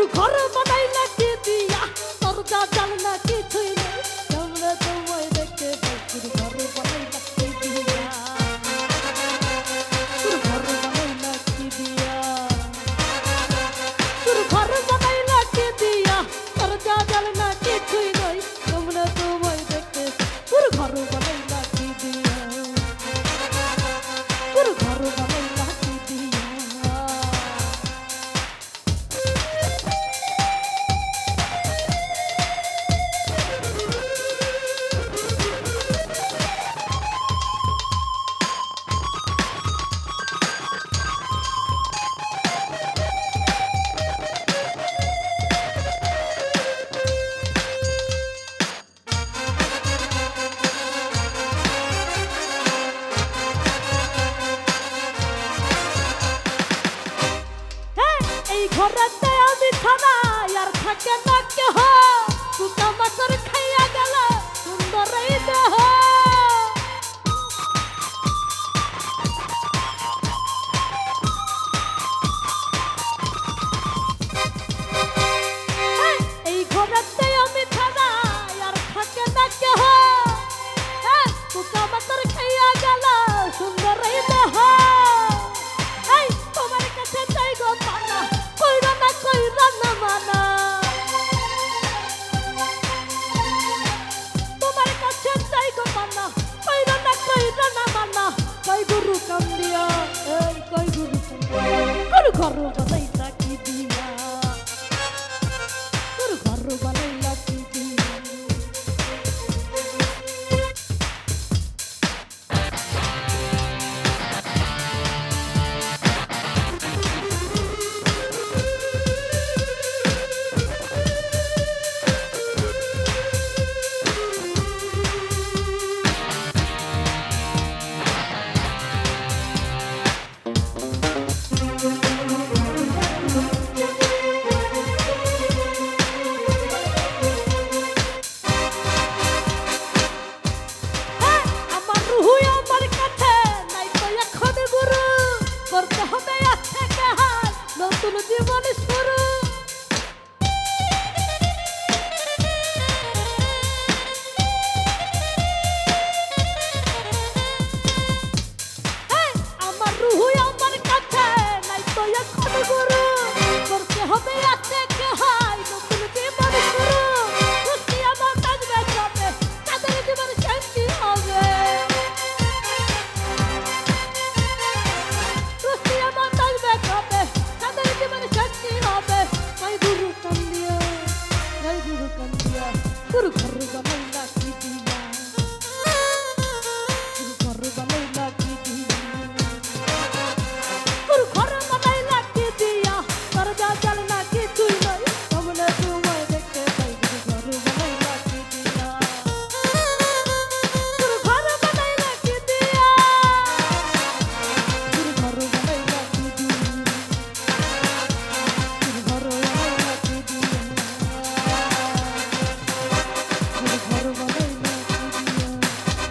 তোর ঘর বানাই নাকি দিয়া? দরজা জানলা কিছুই নেই আমরা তোমায় দেখতে পাই তোর ঘর বানাই নাকি দিয়া? তোর ঘর বানাই নাকি দিয়া? তোর ঘর বানাই নাকি দিয়া? দরজা জানলা কিছুই নেই আমরা তোমায় দেখতে তোর ঘর বানাই নাকি দিয়া? তোর ঘর বানাই ছাড়া আর থাকে না কেহ কুকা মাছের খাইয়া গেল সুন্দর এই দেহ। জীবন Guru Guru Gamal Lakshmi